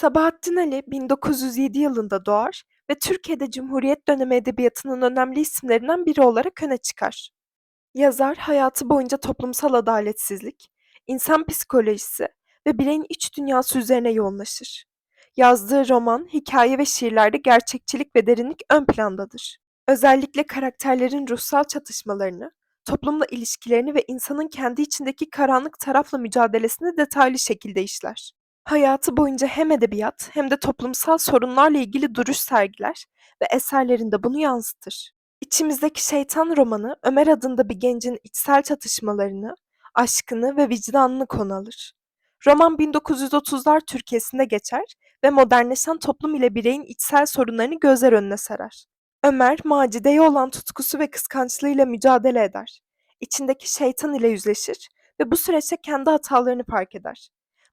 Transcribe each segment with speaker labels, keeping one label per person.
Speaker 1: Sabahattin Ali 1907 yılında doğar ve Türkiye'de Cumhuriyet dönemi edebiyatının önemli isimlerinden biri olarak öne çıkar. Yazar hayatı boyunca toplumsal adaletsizlik, insan psikolojisi ve bireyin iç dünyası üzerine yoğunlaşır. Yazdığı roman, hikaye ve şiirlerde gerçekçilik ve derinlik ön plandadır. Özellikle karakterlerin ruhsal çatışmalarını, toplumla ilişkilerini ve insanın kendi içindeki karanlık tarafla mücadelesini detaylı şekilde işler. Hayatı boyunca hem edebiyat hem de toplumsal sorunlarla ilgili duruş sergiler ve eserlerinde bunu yansıtır. İçimizdeki Şeytan romanı Ömer adında bir gencin içsel çatışmalarını, aşkını ve vicdanını konu alır. Roman 1930'lar Türkiye'sinde geçer ve modernleşen toplum ile bireyin içsel sorunlarını gözler önüne serer. Ömer, Macide'ye olan tutkusu ve kıskançlığıyla mücadele eder. İçindeki şeytan ile yüzleşir ve bu süreçte kendi hatalarını fark eder.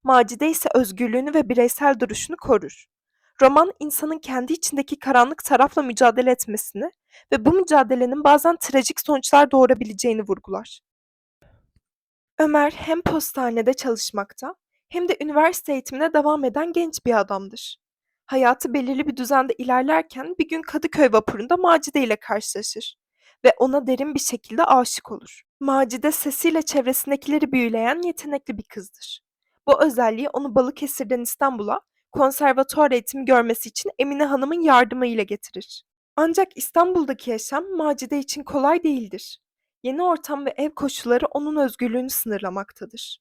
Speaker 1: Macide ise özgürlüğünü ve bireysel duruşunu korur. Roman insanın kendi içindeki karanlık tarafla mücadele etmesini ve bu mücadelenin bazen trajik sonuçlar doğurabileceğini vurgular. Ömer hem postanede çalışmakta hem de üniversite eğitimine devam eden genç bir adamdır. Hayatı belirli bir düzende ilerlerken bir gün Kadıköy vapurunda Macide ile karşılaşır ve ona derin bir şekilde aşık olur. Macide sesiyle çevresindekileri büyüleyen yetenekli bir kızdır. Bu özelliği onu Balıkesir'den İstanbul'a konservatuar eğitimi görmesi için Emine Hanım'ın yardımıyla getirir. Ancak İstanbul'daki yaşam Macide için kolay değildir. Yeni ortam ve ev koşulları onun özgürlüğünü sınırlamaktadır.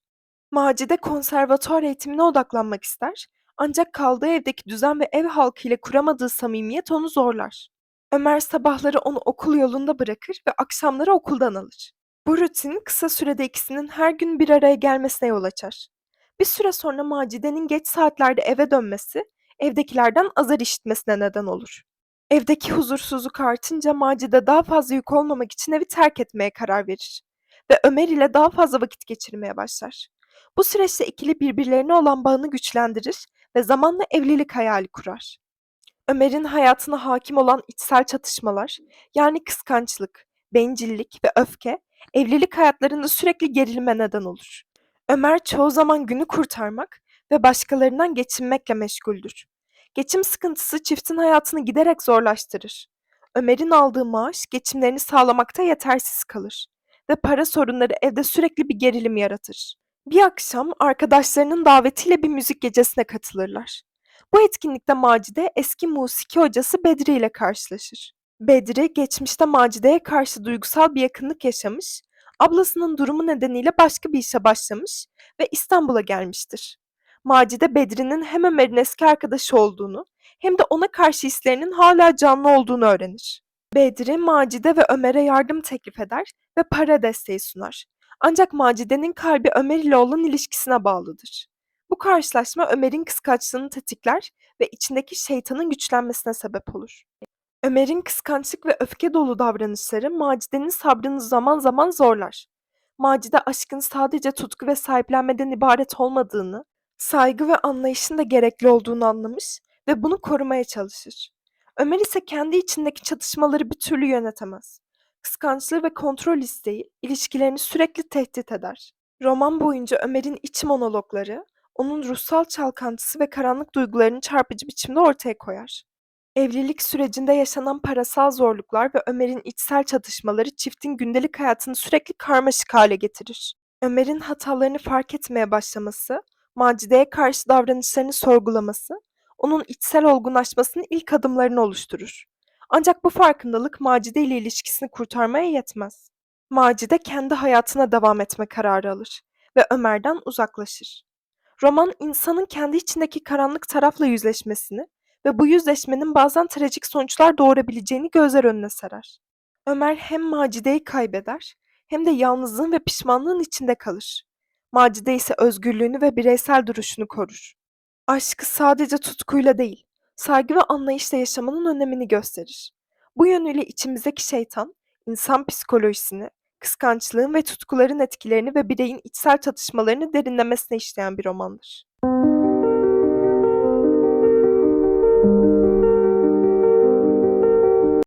Speaker 1: Macide konservatuar eğitimine odaklanmak ister ancak kaldığı evdeki düzen ve ev halkı ile kuramadığı samimiyet onu zorlar. Ömer sabahları onu okul yolunda bırakır ve akşamları okuldan alır. Bu rutin kısa sürede ikisinin her gün bir araya gelmesine yol açar. Bir süre sonra Macide'nin geç saatlerde eve dönmesi, evdekilerden azar işitmesine neden olur. Evdeki huzursuzluk artınca Macide daha fazla yük olmamak için evi terk etmeye karar verir ve Ömer ile daha fazla vakit geçirmeye başlar. Bu süreçte ikili birbirlerine olan bağını güçlendirir ve zamanla evlilik hayali kurar. Ömer'in hayatına hakim olan içsel çatışmalar, yani kıskançlık, bencillik ve öfke, evlilik hayatlarında sürekli gerilime neden olur. Ömer çoğu zaman günü kurtarmak ve başkalarından geçinmekle meşguldür. Geçim sıkıntısı çiftin hayatını giderek zorlaştırır. Ömer'in aldığı maaş geçimlerini sağlamakta yetersiz kalır ve para sorunları evde sürekli bir gerilim yaratır. Bir akşam arkadaşlarının davetiyle bir müzik gecesine katılırlar. Bu etkinlikte Macide eski musiki hocası Bedri ile karşılaşır. Bedri geçmişte Macide'ye karşı duygusal bir yakınlık yaşamış ablasının durumu nedeniyle başka bir işe başlamış ve İstanbul'a gelmiştir. Macide Bedri'nin hem Ömer'in eski arkadaşı olduğunu hem de ona karşı hislerinin hala canlı olduğunu öğrenir. Bedri, Macide ve Ömer'e yardım teklif eder ve para desteği sunar. Ancak Macide'nin kalbi Ömer ile olan ilişkisine bağlıdır. Bu karşılaşma Ömer'in kıskançlığını tetikler ve içindeki şeytanın güçlenmesine sebep olur. Ömer'in kıskançlık ve öfke dolu davranışları Macide'nin sabrını zaman zaman zorlar. Macide aşkın sadece tutku ve sahiplenmeden ibaret olmadığını, saygı ve anlayışın da gerekli olduğunu anlamış ve bunu korumaya çalışır. Ömer ise kendi içindeki çatışmaları bir türlü yönetemez. Kıskançlığı ve kontrol isteği ilişkilerini sürekli tehdit eder. Roman boyunca Ömer'in iç monologları, onun ruhsal çalkantısı ve karanlık duygularını çarpıcı biçimde ortaya koyar. Evlilik sürecinde yaşanan parasal zorluklar ve Ömer'in içsel çatışmaları çiftin gündelik hayatını sürekli karmaşık hale getirir. Ömer'in hatalarını fark etmeye başlaması, Macide'ye karşı davranışlarını sorgulaması, onun içsel olgunlaşmasının ilk adımlarını oluşturur. Ancak bu farkındalık Macide ile ilişkisini kurtarmaya yetmez. Macide kendi hayatına devam etme kararı alır ve Ömer'den uzaklaşır. Roman insanın kendi içindeki karanlık tarafla yüzleşmesini ve bu yüzleşmenin bazen trajik sonuçlar doğurabileceğini gözler önüne serer. Ömer hem Macide'yi kaybeder hem de yalnızlığın ve pişmanlığın içinde kalır. Macide ise özgürlüğünü ve bireysel duruşunu korur. Aşkı sadece tutkuyla değil, saygı ve anlayışla yaşamanın önemini gösterir. Bu yönüyle içimizdeki şeytan, insan psikolojisini, kıskançlığın ve tutkuların etkilerini ve bireyin içsel çatışmalarını derinlemesine işleyen bir romandır.